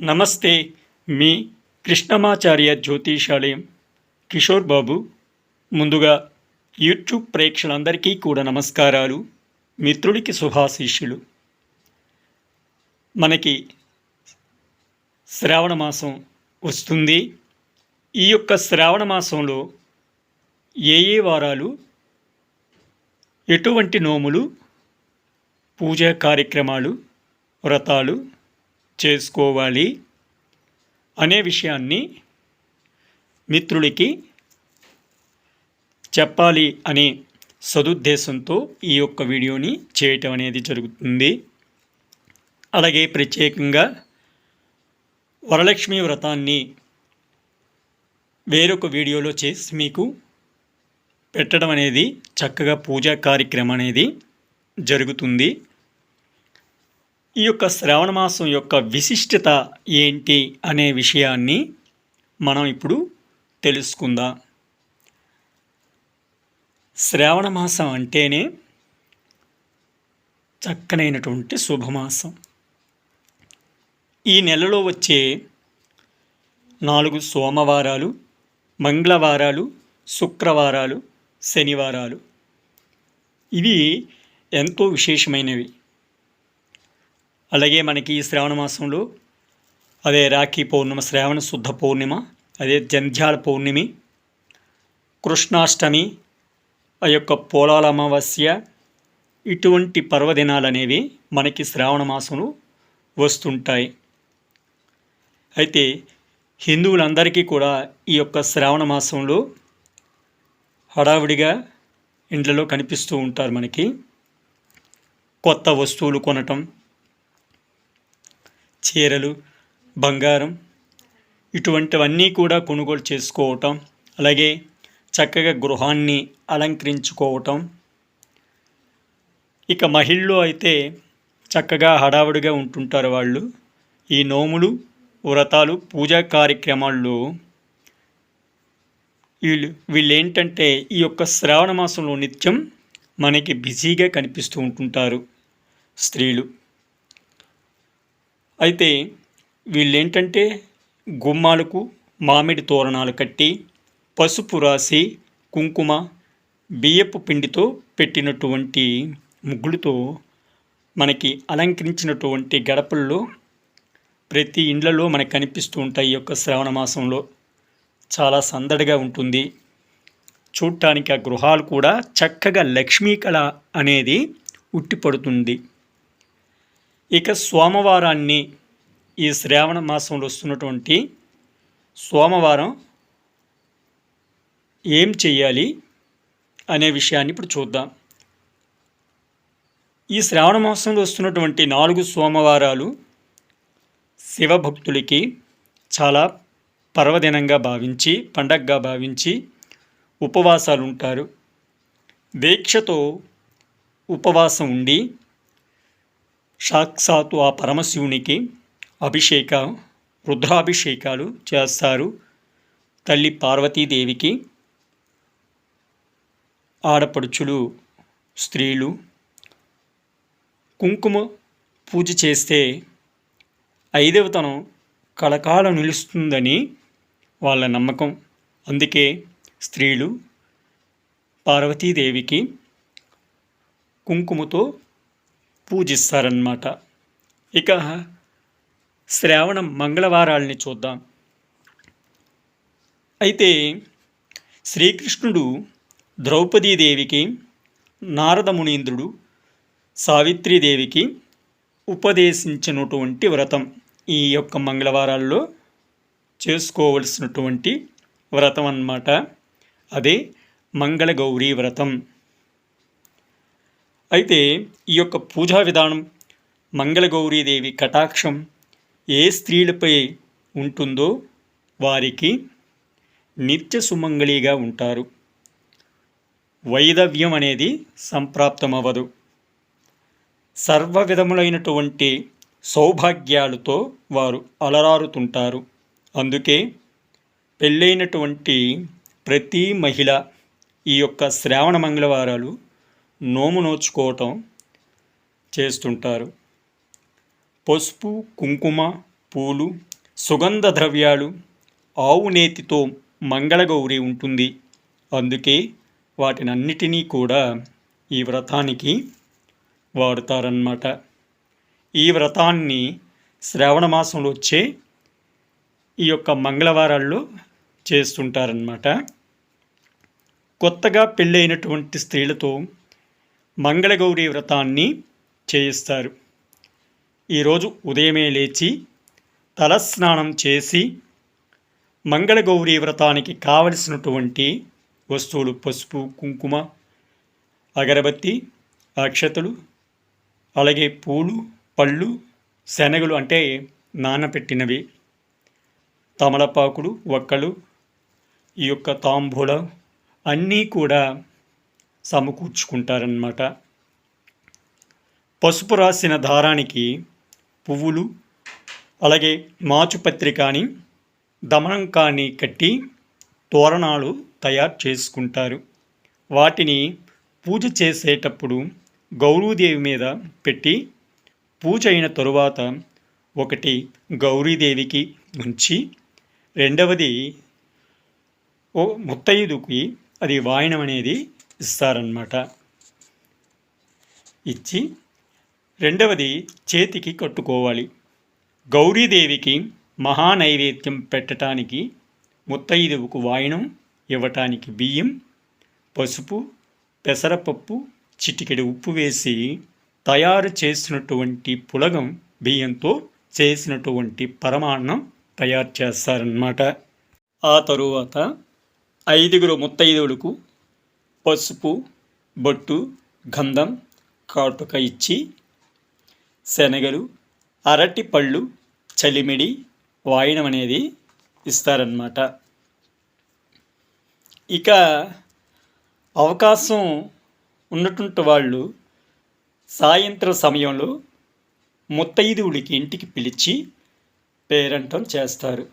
నమస్తే మీ కృష్ణమాచార్య జ్యోతిషాలయం. కిషోర్ బాబు ముందుగా యూట్యూబ్ ప్రేక్షకులందరికీ కూడా నమస్కారాలు మిత్రుడికి శుభాశీష్యులు మనకి శ్రావణ మాసం వస్తుంది. ఈ యొక్క శ్రావణ మాసంలో ఏ ఏ వారాలు ఎటువంటి నోములు పూజా కార్యక్రమాలు వ్రతాలు చేసుకోవాలి అనే విషయాన్ని మిత్రుడికి చెప్పాలి అనే సదుద్దేశంతో ఈ యొక్క వీడియోని చేయటం అనేది జరుగుతుంది. అలాగే ప్రత్యేకంగా వరలక్ష్మి వ్రతాన్ని వేరొక వీడియోలో చేసి మీకు పెట్టడం అనేది చక్కగా పూజా కార్యక్రమం అనేది జరుగుతుంది. ఈ యొక్క శ్రావణ మాసం యొక్క విశిష్టత ఏంటి అనే విషయాన్ని మనం ఇప్పుడు తెలుసుకుందాం. శ్రావణ మాసం అంటేనే చక్కనైనటువంటి శుభమాసం. ఈ నెలలో వచ్చే నాలుగు సోమవారాలు మంగళవారాలు శుక్రవారాలు శనివారాలు. ఇవి ఎంతో విశేషమైనవి. అలాగే మనకి ఈ శ్రావణ మాసంలో అదే రాఖీ పౌర్ణిమ శ్రావణ శుద్ధ పౌర్ణిమ అదే జంధ్యాల పౌర్ణమి కృష్ణాష్టమి ఆ యొక్క పోలాల అమావాస్య ఇటువంటి పర్వదినాలు అనేవి మనకి శ్రావణ మాసంలో వస్తుంటాయి. అయితే హిందువులందరికీ కూడా ఈ యొక్క శ్రావణ మాసంలో హడావిడిగా ఇండ్లలో కనిపిస్తూ ఉంటారు మనకి. కొత్త వస్తువులు కొనటం చీరలు బంగారం ఇటువంటివన్నీ కూడా కొనుగోలు చేసుకోవటం అలాగే చక్కగా గృహాన్ని అలంకరించుకోవటం. ఇక మహిళలు అయితే చక్కగా హడావుడిగా ఉంటుంటారు వాళ్ళు. ఈ నోములు వ్రతాలు పూజా కార్యక్రమాల్లో వీళ్ళు వీళ్ళు ఏంటంటే ఈ యొక్క శ్రావణ మాసంలో నిత్యం మనకి బిజీగా కనిపిస్తూ ఉంటుంటారు స్త్రీలు. అయితే వీళ్ళేంటంటే గుమ్మాలకు మామిడి తోరణాలు కట్టి పసుపు రాసి కుంకుమ బియ్యపు పిండితో పెట్టినటువంటి ముగ్గులతో మనకి అలంకరించినటువంటి గడపల్లో ప్రతి ఇండ్లలో మనకు కనిపిస్తూ ఉంటాయి ఈ యొక్క శ్రావణ మాసంలో. చాలా సందడిగా ఉంటుంది. చూడటానికి ఆ గృహాలు కూడా చక్కగా లక్ష్మీ కళ అనేది ఉట్టిపడుతుంది. ఇక సోమవారాన్ని ఈ శ్రావణ మాసంలో వస్తున్నటువంటి సోమవారం ఏం చేయాలి అనే విషయాన్ని ఇప్పుడు చూద్దాం. ఈ శ్రావణ మాసంలో వస్తున్నటువంటి నాలుగు సోమవారాలు శివభక్తులకి చాలా పర్వదినంగా భావించి పండగగా భావించి ఉపవాసాలు ఉంటారు దీక్షతో ఉపవాసం ఉండి సాక్షాత్తు ఆ పరమశివునికి అభిషేక రుద్రాభిషేకాలు చేస్తారు. తల్లి పార్వతీదేవికి ఆడపడుచులు స్త్రీలు కుంకుమ పూజ చేస్తే ఐదవతనం కలకాలం నిలుస్తుందని వాళ్ళ నమ్మకం. అందుకే స్త్రీలు పార్వతీదేవికి కుంకుమతో పూజిస్తారన్నమాట. ఇక శ్రావణం మంగళవారాల్ని చూద్దాం. అయితే శ్రీకృష్ణుడు ద్రౌపదీదేవికి నారద మునీంద్రుడు సావిత్రీదేవికి ఉపదేశించినటువంటి వ్రతం. ఈ యొక్క మంగళవారాల్లో చేసుకోవలసినటువంటి వ్రతం అన్నమాట అదే మంగళగౌరీ వ్రతం. అయితే ఈ యొక్క పూజా విధానం మంగళగౌరీదేవి కటాక్షం ఏ స్త్రీలపై ఉంటుందో వారికి నిత్య సుమంగళిగా ఉంటారు. వైదవ్యం అనేది సంప్రాప్తమవ్వదు. సర్వ విధములైనటువంటి సౌభాగ్యాలతో వారు అలరారుతుంటారు. అందుకే పెళ్ళైనటువంటి ప్రతి మహిళ ఈ యొక్క శ్రావణ మంగళవారాలు నోము నోచుకోవటం చేస్తుంటారు. పసుపు కుంకుమ పూలు సుగంధ ద్రవ్యాలు ఆవు నేతితో మంగళగౌరి ఉంటుంది. అందుకే వాటినన్నిటినీ కూడా ఈ వ్రతానికి వాడుతారన్నమాట. ఈ వ్రతాన్ని శ్రావణ మాసంలో వచ్చే ఈ యొక్క మంగళవారాల్లో చేస్తుంటారన్నమాట. కొత్తగా పెళ్ళైనటువంటి స్త్రీలతో మంగళగౌరి వ్రతాన్ని చేయిస్తారు. ఈరోజు ఉదయమే లేచి తలస్నానం చేసి మంగళగౌరి వ్రతానికి కావలసినటువంటి వస్తువులు పసుపు కుంకుమ అగరబత్తి అక్షతలు అలాగే పూలు పళ్ళు శనగలు అంటే నానపెట్టినవి. తమలపాకులు ఒక్కలు ఈ యొక్క తాంబూలం అన్నీ కూడా సమకూర్చుకుంటారన్నమాట. పసుపు రాసిన దారానికి పువ్వులు అలాగే మాచుపత్రి కానీ దమనం కానీ కట్టి తోరణాలు తయారు చేసుకుంటారు. వాటిని పూజ చేసేటప్పుడు గౌరీదేవి మీద పెట్టి పూజ అయిన తరువాత ఒకటి గౌరీదేవికి ఉంచి రెండవది ఓ ముత్తైదుకి అది వాయనం అనేది ఇస్తారన్నమాట. ఇచ్చి రెండవది చేతికి కట్టుకోవాలి. గౌరీదేవికి మహానైవేద్యం పెట్టడానికి ముత్తైదువుకు వాయనం ఇవ్వటానికి బియ్యం పసుపు పెసరపప్పు చిటికెడు ఉప్పు వేసి తయారు చేసినటువంటి పులగం బియ్యంతో చేసినటువంటి పరమాన్నం తయారు చేస్తారన్నమాట. ఆ తరువాత ఐదుగురు ముత్తైదువులకు పసుపు బొట్టు గంధం కాటుక ఇచ్చి శనగలు అరటి పళ్ళు చలిమిడి వాయనం అనేది ఇస్తారన్నమాట. ఇక అవకాశం ఉన్నటువంటి వాళ్ళు సాయంత్రం సమయంలో ముత్తైదువుడికి ఇంటికి పిలిచి పేరంటం చేస్తారు.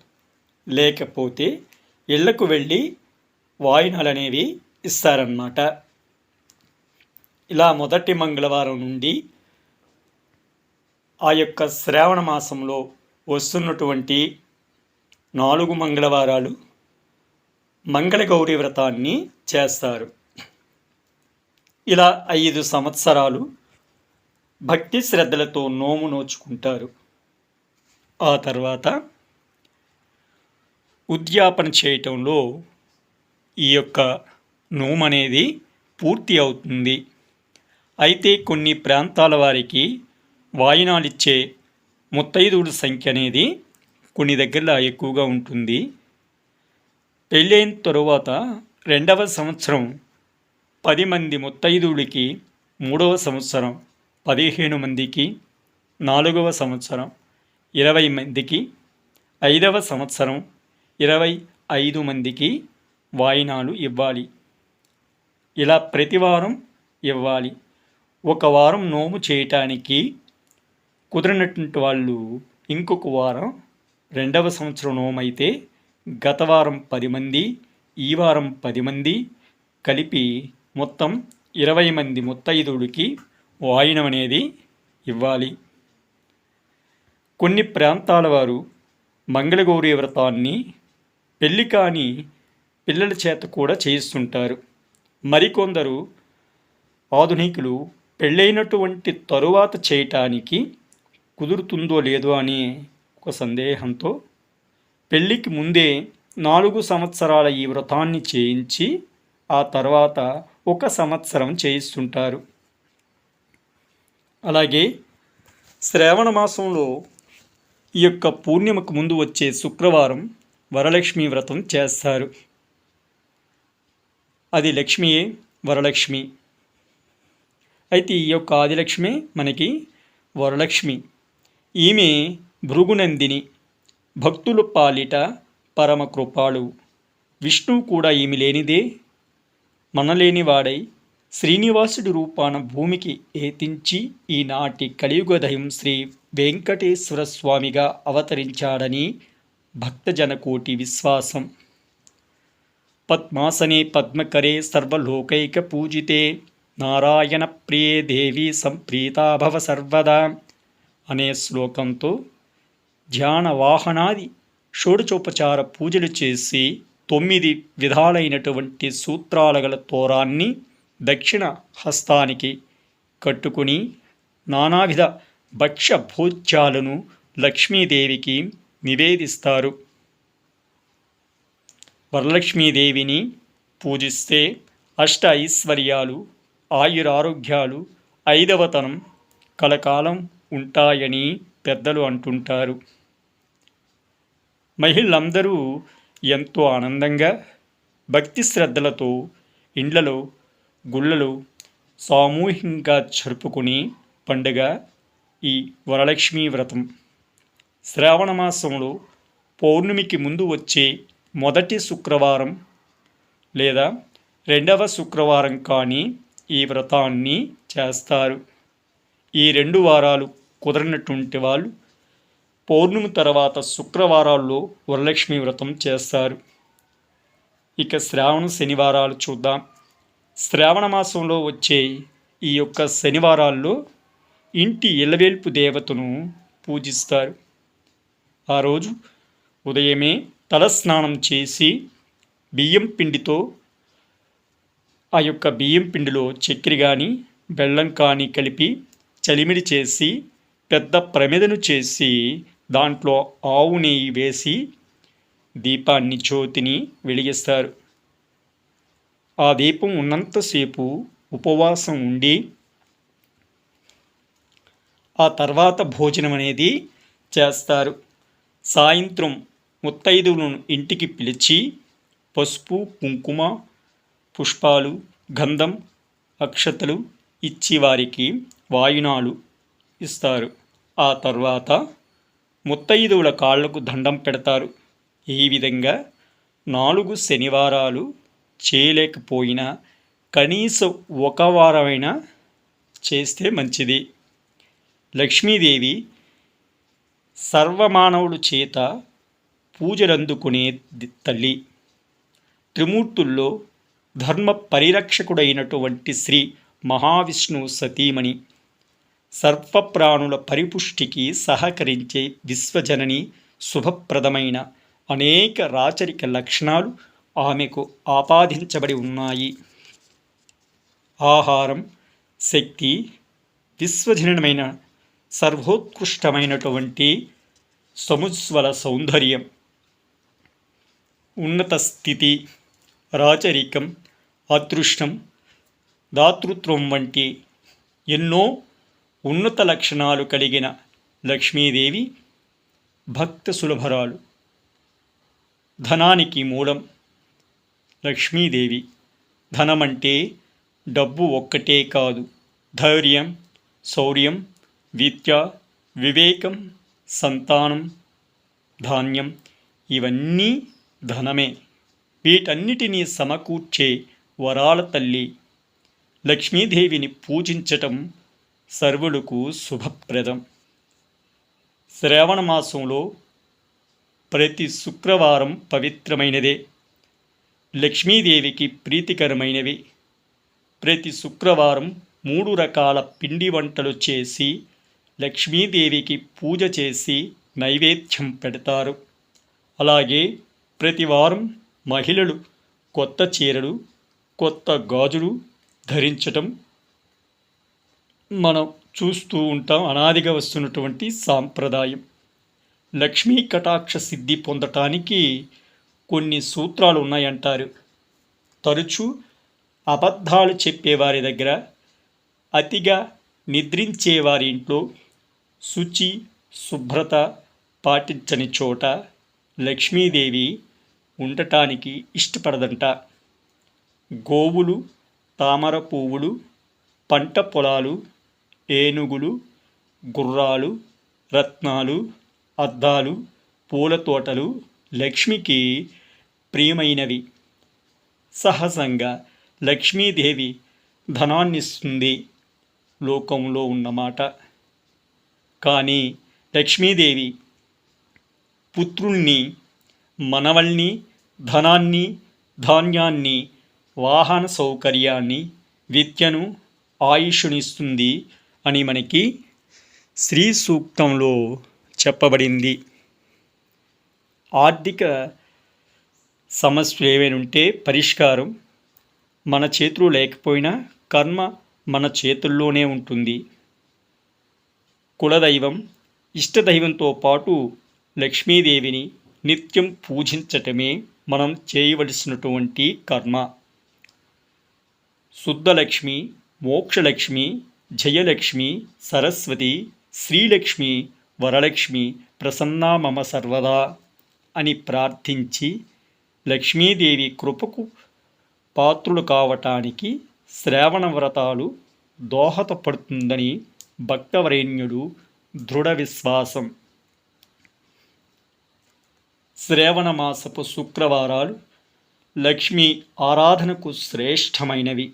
లేకపోతే ఇళ్ళకు వెళ్ళి వాయినాలు అనేవి ఇస్తారన్నమాట. ఇలా మొదటి మంగళవారం నుండి ఆ యొక్క శ్రావణ మాసంలో వస్తున్నటువంటి నాలుగు మంగళవారాలు మంగళగౌరి వ్రతాన్ని చేస్తారు. ఇలా ఐదు సంవత్సరాలు భక్తి శ్రద్ధలతో నోము నోచుకుంటారు. ఆ తర్వాత ఉద్యాపన చేయటంలో ఈ యొక్క నోము అనేది పూర్తి అవుతుంది. అయితే కొన్ని ప్రాంతాల వారికి వాయినాలిచ్చే ముత్తైదువుల సంఖ్య అనేది కొన్ని దగ్గరలో ఎక్కువగా ఉంటుంది. పెళ్ళైన తరువాత రెండవ సంవత్సరం పది మంది ముత్తైదువులకి మూడవ సంవత్సరం పదిహేను మందికి నాలుగవ సంవత్సరం ఇరవై మందికి ఐదవ సంవత్సరం ఇరవై ఐదు మందికి వాయినాలు ఇవ్వాలి. ఇలా ప్రతివారం ఇవ్వాలి. ఒక వారం నోము చేయటానికి కుదిరినటువంటి వాళ్ళు ఇంకొక వారం రెండవ సంవత్సరం నోమైతే గత వారం పది మంది ఈ వారం పది మంది కలిపి మొత్తం ఇరవై మంది ముత్తైదుడికి వాయినం అనేది ఇవ్వాలి. కొన్ని ప్రాంతాల వారు మంగళగౌరి వ్రతాన్ని పెళ్ళి కాని పిల్లల చేత కూడా చేయిస్తుంటారు. మరికొందరు ఆధునికులు పెళ్ళైనటువంటి తరువాత చేయటానికి కుదురుతుందో లేదో అని ఒక సందేహంతో పెళ్ళికి ముందే నాలుగు సంవత్సరాల ఈ వ్రతాన్ని చేయించి ఆ తర్వాత ఒక సంవత్సరం చేయిస్తుంటారు. అలాగే శ్రావణ మాసంలో ఈ యొక్క పూర్ణిమకు ముందు వచ్చే శుక్రవారం వరలక్ష్మి వ్రతం చేస్తారు. అది లక్ష్మియే వరలక్ష్మి. అయితే ఈ యొక్క ఆదిలక్ష్మి మనకి వరలక్ష్మి. ఈమె భృగునందిని భక్తులు పాలిట పరమ కృపాళు. విష్ణువు కూడా ఈమె లేనిదే మనలేనివాడై శ్రీనివాసుడి రూపాన భూమికి ఏతించి ఈనాటి కలియుగదయం శ్రీ వెంకటేశ్వర స్వామిగా అవతరించాడని భక్తజనకోటి విశ్వాసం. పద్మాసనే పద్మకరే సర్వలోకైక పూజితే నారాయణ ప్రియే దేవి సంప్రీతాభవ సర్వదా అనే శ్లోకంతో ధ్యాన వాహనాది షోడచోపచార పూజలు చేసి తొమ్మిది విధాలైనటువంటి సూత్రాల గల తోరాన్ని దక్షిణ హస్తానికి కట్టుకుని నానావిధ భక్ష్య భోజ్యాలను లక్ష్మీదేవికి నివేదిస్తారు. వరలక్ష్మీదేవిని పూజిస్తే అష్ట ఐశ్వర్యాలు ఆయురారోగ్యాలు ఐదవతనం కలకాలం ఉంటాయని పెద్దలు అంటుంటారు. మహిళలందరూ ఎంతో ఆనందంగా భక్తి శ్రద్ధలతో ఇండ్లలో గుళ్ళలో సామూహికంగా జరుపుకునే పండుగ ఈ వరలక్ష్మీ వ్రతం. శ్రావణ మాసంలో పౌర్ణమికి ముందు వచ్చే మొదటి శుక్రవారం లేదా రెండవ శుక్రవారం కానీ ఈ వ్రతాన్ని చేస్తారు. ఈ రెండు వారాలు కుదరినటువంటి వాళ్ళు పౌర్ణమి తర్వాత శుక్రవారాల్లో వరలక్ష్మి వ్రతం చేస్తారు. ఇక శ్రావణ శనివారాలు చూద్దాం. శ్రావణ మాసంలో వచ్చే ఈ యొక్క శనివారాల్లో ఇంటి ఇలవేల్పు దేవతను పూజిస్తారు. ఆ రోజు ఉదయమే తలస్నానం చేసి బియ్యం పిండితో ఆ యొక్క బియ్యం పిండిలో చక్కెర కానీ బెల్లం కానీ కలిపి చలిమిడి చేసి పెద్ద ప్రమిదను చేసి దాంట్లో ఆవు నెయ్యి వేసి దీపాన్ని జ్యోతిని వెలిగిస్తారు. ఆ దీపం ఉన్నంతసేపు ఉపవాసం ఉండి ఆ తర్వాత భోజనం అనేది చేస్తారు. సాయంత్రం ముత్తైదువులను ఇంటికి పిలిచి పసుపు కుంకుమ పుష్పాలు గంధం అక్షతలు ఇచ్చి వారికి వాయునాలు ఇస్తారు. ఆ తర్వాత ముత్తైదువుల కాళ్ళకు దండం పెడతారు. ఈ విధంగా నాలుగు శనివారాలు చేయలేకపోయినా కనీసం ఒక వారమైనా చేస్తే మంచిది. లక్ష్మీదేవి సర్వమానవుడు చేత పూజలందుకునే తల్లి. త్రిమూర్తుల్లో ధర్మ పరిరక్షకుడైనటువంటి శ్రీ మహావిష్ణువు సతీమణి సర్వప్రాణుల పరిపుష్టికి సహకరించే విశ్వజనని శుభప్రదమైన అనేక రాచరిక లక్షణాలు ఆమెకు ఆపాదించబడి ఉన్నాయి. ఆహారం శక్తి విశ్వజనమైన సర్వోత్కృష్టమైనటువంటి సముజ్వల సౌందర్యం. ఉన్నత స్థితి రాచరికం అదృష్టం దాతృత్వం వంటి ఎన్నో ఉన్నత లక్షణాలు కలిగిన లక్ష్మీదేవి భక్త సులభరాలు. ధనానికి మూలం లక్ష్మీదేవి. ధనమంటే డబ్బు ఒక్కటే కాదు. ధైర్యం శౌర్యం విద్య వివేకం సంతానం ధాన్యం ఇవన్నీ ధనమే. వీటన్నిటినీ సమకూర్చే వరాల తల్లి. లక్ష్మీదేవిని పూజించటం సర్వులకు శుభప్రదం. శ్రావణ మాసంలో ప్రతి శుక్రవారం పవిత్రమైనదే. లక్ష్మీదేవికి ప్రీతికరమైనవి. ప్రతి శుక్రవారం మూడు రకాల పిండి వంటలు చేసి లక్ష్మీదేవికి పూజ చేసి నైవేద్యం పెడతారు. అలాగే ప్రతి వారం మహిళలు కొత్త చీరలు కొత్త గాజులు ధరించటం మనం చూస్తూ ఉంటాం అనాదిగా వస్తున్నటువంటి సాంప్రదాయం. లక్ష్మీ కటాక్ష సిద్ధి పొందటానికి కొన్ని సూత్రాలు ఉన్నాయంటారు. తరచూ అబద్ధాలు చెప్పేవారి దగ్గర అతిగా నిద్రించే వారి ఇంట్లో శుచి శుభ్రత పాటించని చోట లక్ష్మీదేవి ఉండటానికి ఇష్టపడదంట. గోవులు తామర పువ్వులు పంట పొలాలు ఏనుగులు గుర్రాలు రత్నాలు అద్దాలు పూల తోటలు లక్ష్మికి ప్రియమైనవి. సహజంగా లక్ష్మీదేవి ధనాన్నిస్తుంది లోకంలో ఉన్నమాట. కానీ లక్ష్మీదేవి పుత్రుల్ని మనవల్ని ధనాన్ని ధాన్యాన్ని వాహన సౌకర్యాన్ని విద్యను ఆయుష్నిస్తుంది అని మనకి శ్రీ సూక్తంలో చెప్పబడింది. ఆర్థిక సమస్యలు ఏమైనా ఉంటే పరిష్కారం మన చేతులు లేకపోయినా కర్మ మన చేతుల్లోనే ఉంటుంది. కులదైవం ఇష్టదైవంతో పాటు లక్ష్మీదేవిని నిత్యం పూజించటమే మనం చేయవలసినటువంటి కర్మ. శుద్ధలక్ష్మి మోక్షలక్ష్మి జయలక్ష్మి సరస్వతి శ్రీలక్ష్మి వరలక్ష్మి ప్రసన్నా మమ సర్వదా అని ప్రార్థించి లక్ష్మీదేవి కృపకు పాత్రులు కావటానికి శ్రావణ వ్రతాలు దోహదపడుతుందని భక్తవరేణ్యుడు దృఢ విశ్వాసం. శ్రావణ మాసపు శుక్రవారాలు లక్ష్మీ ఆరాధనకు శ్రేష్టమైనవి.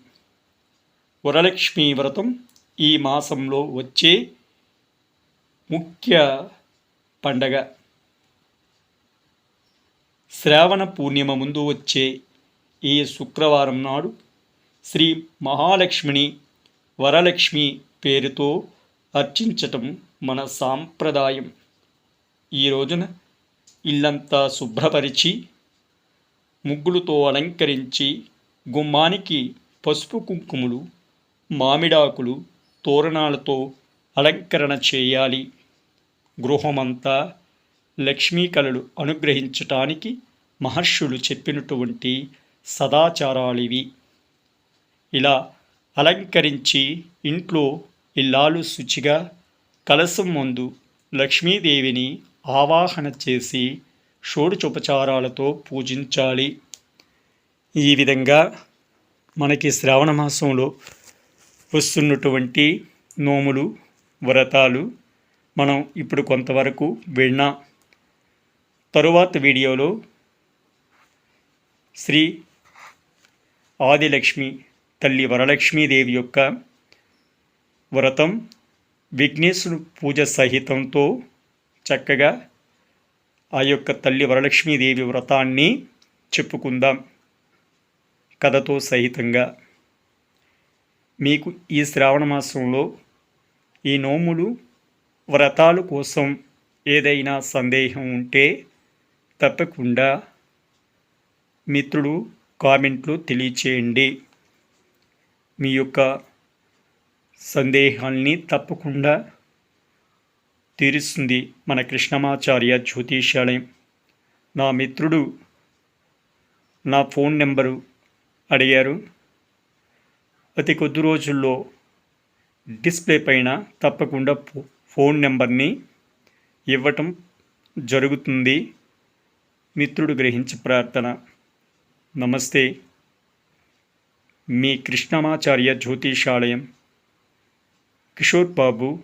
వరలక్ష్మీ వ్రతం ఈ మాసంలో వచ్చే ముఖ్య పండగ. శ్రావణ పూర్ణిమ ముందు వచ్చే ఈ శుక్రవారం నాడు శ్రీ మహాలక్ష్మిని వరలక్ష్మి పేరుతో అర్చించటం మన సాంప్రదాయం. ఈ రోజున ఇల్లంతా శుభ్రపరిచి ముగ్గులతో అలంకరించి గుమ్మానికి పసుపు కుంకుమలు మామిడాకులు తోరణాలతో అలంకరణ చేయాలి. గృహమంతా లక్ష్మీ కళలు అనుగ్రహించటానికి మహర్షులు చెప్పినటువంటి సదాచారాలివి ఇలా అలంకరించి ఇంట్లో ఇల్లాలు శుచిగా కలసం ముందు లక్ష్మీదేవిని ఆవాహన చేసి షోడుచోపచారాలతో పూజించాలి. ఈ విధంగా మనకి శ్రావణ మాసంలో వస్తున్నటువంటి నోములు వ్రతాలు మనం ఇప్పుడు కొంతవరకు విన్నా. తరువాత వీడియోలో శ్రీ ఆదిలక్ష్మి తల్లి వరలక్ష్మీదేవి యొక్క వ్రతం విఘ్నేశ్వరు పూజ సహితంతో చక్కగా ఆ యొక్క తల్లి వరలక్ష్మీదేవి వ్రతాన్ని చెప్పుకుందాం కథతో సహితంగా. మీకు ఈ శ్రావణ మాసంలో ఈ నోములు వ్రతాలు కోసం ఏదైనా సందేహం ఉంటే తప్పకుండా మిత్రుడు కామెంట్లు తెలియచేయండి. మీ యొక్క సందేహాల్ని తప్పకుండా తీరుస్తుంది మన కృష్ణమాచార్య జ్యోతిషాలయం నా మిత్రుడు నా ఫోన్ నెంబరు అడిగారు. అతి కొద్ది రోజుల్లో డిస్ప్లే పైన తప్పకుండా ఫోన్ నెంబర్ని ఇవ్వటం జరుగుతుంది. మిత్రుడు గ్రహించి ప్రార్థన. నమస్తే. మీ కృష్ణమాచార్య జ్యోతిషాలయం కిషోర్ బాబు